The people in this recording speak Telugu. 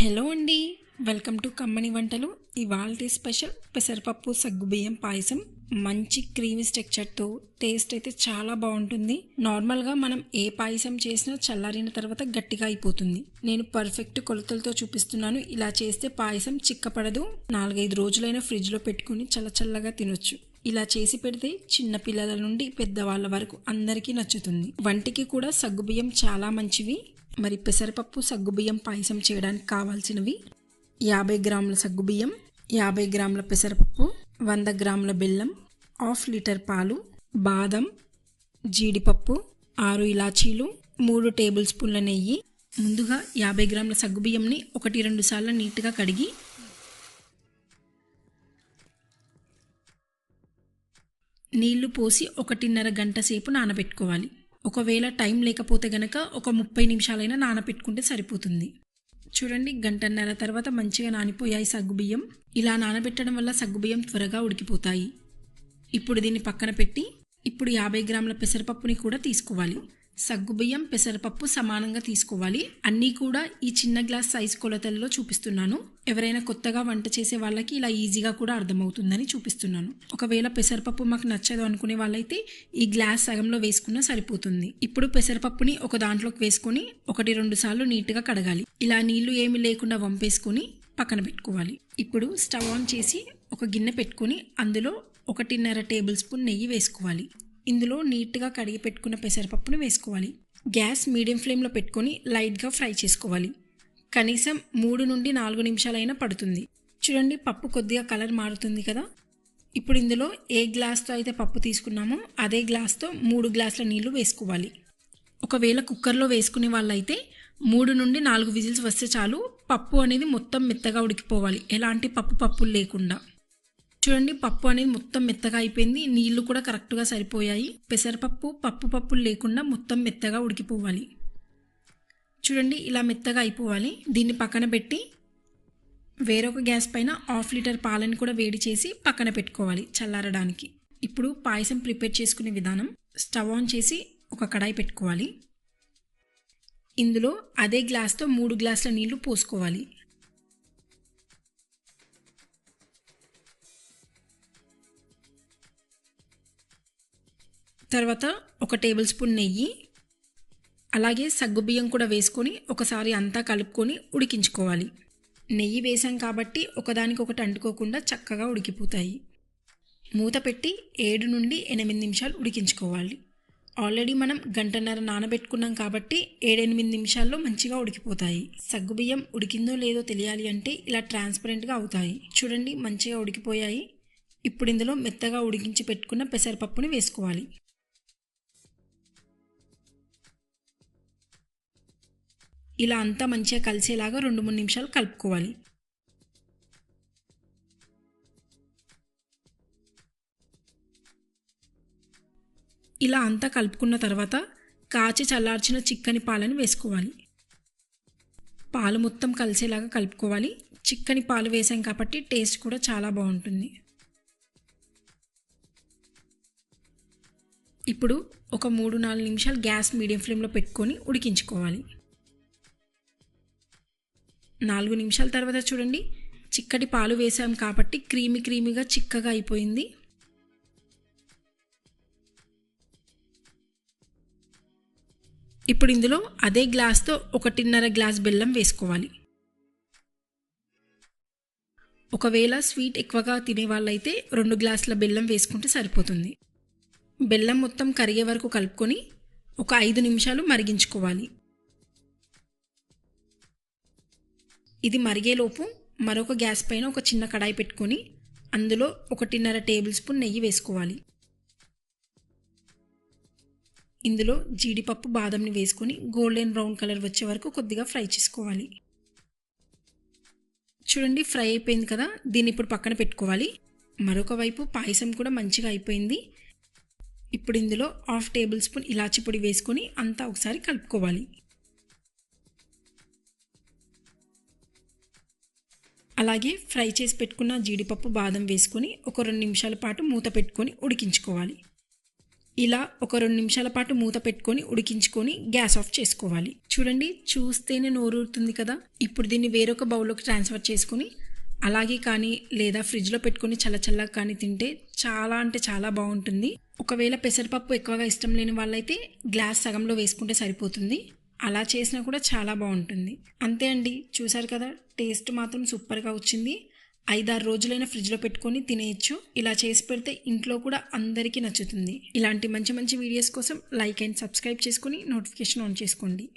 హలో అండి వెల్కమ్ టు కమ్మని వంటలు. ఇవాళ స్పెషల్ పెసరపప్పు సగ్గుబియ్యం పాయసం. మంచి క్రీమీ స్ట్రక్చర్తో టేస్ట్ అయితే చాలా బాగుంటుంది. నార్మల్గా మనం ఏ పాయసం చేసినా చల్లారిన తర్వాత గట్టిగా అయిపోతుంది. నేను పర్ఫెక్ట్ కొలతలతో చూపిస్తున్నాను. ఇలా చేస్తే పాయసం చిక్కపడదు. నాలుగైదు రోజులైనా ఫ్రిడ్జ్లో పెట్టుకుని చల్ల చల్లగా తినొచ్చు. ఇలా చేసి పెడితే చిన్న పిల్లల నుండి పెద్దవాళ్ళ వరకు అందరికీ నచ్చుతుంది. వంటికి కూడా సగ్గుబియ్యం చాలా మంచివి. మరి పెసరపప్పు సగ్గుబియ్యం పాయసం చేయడానికి కావాల్సినవి యాభై గ్రాముల సగ్గుబియ్యం యాభై గ్రాముల పెసరపప్పు వంద గ్రాముల బెల్లం హాఫ్ లీటర్ పాలు బాదం జీడిపప్పు ఆరు ఇలాచీలు మూడు టేబుల్ స్పూన్ల నెయ్యి. ముందుగా యాభై గ్రాముల సగ్గుబియ్యంని ఒకటి రెండు సార్లు నీట్గా కడిగి నీళ్ళు పోసి ఒకటిన్నర గంట సేపు నానబెట్టుకోవాలి. ఒకవేళ టైం లేకపోతే గనక ఒక ముప్పై నిమిషాలైనా నానబెట్టుకుంటే సరిపోతుంది. చూడండి గంటన్నర తర్వాత మంచిగా నానిపోయాయి సగ్గుబియ్యం ఇలా నానబెట్టడం వల్ల సగ్గుబియ్యం త్వరగా ఉడికిపోతాయి. ఇప్పుడు దీన్ని పక్కన పెట్టి ఇప్పుడు యాభై గ్రాముల పెసరపప్పుని కూడా తీసుకోవాలి. సగ్గుబియ్యం పెసరపప్పు సమానంగా తీసుకోవాలి. అన్నీ కూడా ఈ చిన్న గ్లాస్ సైజ్ కొలతల్లో చూపిస్తున్నాను. ఎవరైనా కొత్తగా వంట చేసే వాళ్ళకి ఇలా ఈజీగా కూడా అర్థమవుతుందని చూపిస్తున్నాను. ఒకవేళ పెసరపప్పు మాకు నచ్చదు అనుకునే వాళ్ళైతే ఈ గ్లాస్ సగంలో వేసుకున్నా సరిపోతుంది. ఇప్పుడు పెసరపప్పుని ఒక దాంట్లోకి వేసుకొని ఒకటి రెండు సార్లు నీట్గా కడగాలి. ఇలా నీళ్ళు ఏమి లేకుండా వంపేసుకొని పక్కన పెట్టుకోవాలి. ఇప్పుడు స్టవ్ ఆన్ చేసి ఒక గిన్నె పెట్టుకొని అందులో ఒకటిన్నర టేబుల్ స్పూన్ నెయ్యి వేసుకోవాలి. ఇందులో నీట్గా కడిగి పెట్టుకున్న పెసరపప్పును వేసుకోవాలి. గ్యాస్ మీడియం ఫ్లేమ్లో పెట్టుకొని లైట్గా ఫ్రై చేసుకోవాలి. కనీసం మూడు నుండి నాలుగు నిమిషాలైనా పడుతుంది. చూడండి పప్పు కొద్దిగా కలర్ మారుతుంది కదా? ఇప్పుడు ఇందులో ఏ గ్లాస్తో అయితే పప్పు తీసుకున్నామో అదే గ్లాస్తో మూడు గ్లాసుల నీళ్ళు వేసుకోవాలి. ఒకవేళ కుక్కర్లో వేసుకునే వాళ్ళైతే మూడు నుండి నాలుగు విజిల్స్ వస్తే చాలు పప్పు అనేది మొత్తం మెత్తగా ఉడికిపోవాలి. ఎలాంటి పప్పు పప్పులు లేకుండా. చూడండి పప్పు అనేది మొత్తం మెత్తగా అయిపోయింది. నీళ్ళు కూడా కరెక్ట్గా సరిపోయాయి. పెసరపప్పు పప్పు పప్పులు లేకుండా మొత్తం మెత్తగా ఉడికిపోవాలి. చూడండి ఇలా మెత్తగా అయిపోవాలి. దీన్ని పక్కన పెట్టి వేరొక గ్యాస్ పైన హాఫ్ లీటర్ పాలని కూడా వేడి చేసి పక్కన పెట్టుకోవాలి చల్లారడానికి. ఇప్పుడు పాయసం ప్రిపేర్ చేసుకునే విధానం. స్టవ్ ఆన్ చేసి ఒక కడాయి పెట్టుకోవాలి. ఇందులో అదే గ్లాస్తో మూడు గ్లాసుల నీళ్ళు పోసుకోవాలి. తర్వాత ఒక టేబుల్ స్పూన్ నెయ్యి అలాగే సగ్గుబియ్యం కూడా వేసుకొని ఒకసారి అంతా కలుపుకొని ఉడికించుకోవాలి. నెయ్యి వేసాం కాబట్టి ఒకదానికొకటి అంటుకోకుండా చక్కగా ఉడికిపోతాయి. మూత పెట్టి ఏడు నుండి ఎనిమిది నిమిషాలు ఉడికించుకోవాలి. ఆల్రెడీ మనం గంటన్నర నానబెట్టుకున్నాం కాబట్టి ఏడెనిమిది నిమిషాల్లో మంచిగా ఉడికిపోతాయి. సగ్గుబియ్యం ఉడికిందో లేదో తెలియాలి అంటే ఇలా ట్రాన్స్పరెంట్గా అవుతాయి. చూడండి మంచిగా ఉడికిపోయాయి. ఇప్పుడు ఇందులో మెత్తగా ఉడికించి పెట్టుకున్న పెసరపప్పుని వేసుకోవాలి. ఇలా అంతా మంచిగా కలిసేలాగా రెండు మూడు నిమిషాలు కలుపుకోవాలి. ఇలా అంతా కలుపుకున్న తర్వాత కాచి చల్లార్చిన చిక్కని పాలని వేసుకోవాలి. పాలు మొత్తం కలిసేలాగా కలుపుకోవాలి. చిక్కని పాలు వేసాం కాబట్టి టేస్ట్ కూడా చాలా బాగుంటుంది. ఇప్పుడు ఒక మూడు నాలుగు నిమిషాలు గ్యాస్ మీడియం ఫ్లేమ్లో పెట్టుకొని ఉడికించుకోవాలి. నాలుగు నిమిషాల తర్వాత చూడండి. చిక్కటి పాలు వేసాం కాబట్టి క్రీమీ క్రీమీగా చిక్కగా అయిపోయింది. ఇప్పుడు ఇందులో అదే గ్లాస్తో ఒకటిన్నర గ్లాస్ బెల్లం వేసుకోవాలి. ఒకవేళ స్వీట్ ఎక్కువగా తినేవాళ్ళైతే రెండు గ్లాసుల బెల్లం వేసుకుంటే సరిపోతుంది. బెల్లం మొత్తం కరిగే వరకు కలుపుకొని ఒక ఐదు నిమిషాలు మరిగించుకోవాలి. ఇది మరిగేలోపు మరొక గ్యాస్ పైన ఒక చిన్న కడాయి పెట్టుకొని అందులో ఒకటిన్నర టేబుల్ స్పూన్ నెయ్యి వేసుకోవాలి. ఇందులో జీడిపప్పు బాదంని వేసుకొని గోల్డెన్ బ్రౌన్ కలర్ వచ్చే వరకు కొద్దిగా ఫ్రై చేసుకోవాలి. చూడండి ఫ్రై అయిపోయింది కదా దీన్ని ఇప్పుడు పక్కన పెట్టుకోవాలి. మరొక వైపు పాయసం కూడా మంచిగా అయిపోయింది. ఇప్పుడు ఇందులో హాఫ్ టేబుల్ స్పూన్ ఇలాచి పొడి వేసుకొని అంతా ఒకసారి కలుపుకోవాలి. అలాగే ఫ్రై చేసి పెట్టుకున్న జీడిపప్పు బాదం వేసుకొని ఒక రెండు నిమిషాల పాటు మూత పెట్టుకొని ఉడికించుకోవాలి. ఇలా ఒక రెండు నిమిషాల పాటు మూత పెట్టుకొని ఉడికించుకొని గ్యాస్ ఆఫ్ చేసుకోవాలి. చూడండి చూస్తేనే నోరూరుతుంది కదా. ఇప్పుడు దీన్ని వేరొక బౌల్లోకి ట్రాన్స్ఫర్ చేసుకొని అలాగే కానీ లేదా ఫ్రిడ్జ్లో పెట్టుకొని చల్లచల్లగా కానీ తింటే చాలా అంటే చాలా బాగుంటుంది. ఒకవేళ పెసరపప్పు ఎక్కువగా ఇష్టం లేని వాళ్ళైతే గ్లాస్ సగంలో వేసుకుంటే సరిపోతుంది. అలా చేసినా కూడా చాలా బాగుంటుంది. అంతే అండి. చూసారు కదా టేస్ట్ మాత్రం సూపర్గా వచ్చింది. ఐదారు రోజులైనా ఫ్రిడ్జ్లో పెట్టుకొని తినేయచ్చు. ఇలా చేసి పెడితే ఇంట్లో కూడా అందరికీ నచ్చుతుంది. ఇలాంటి మంచి మంచి వీడియోస్ కోసం లైక్ అండ్ సబ్స్క్రైబ్ చేసుకొని నోటిఫికేషన్ ఆన్ చేసుకోండి.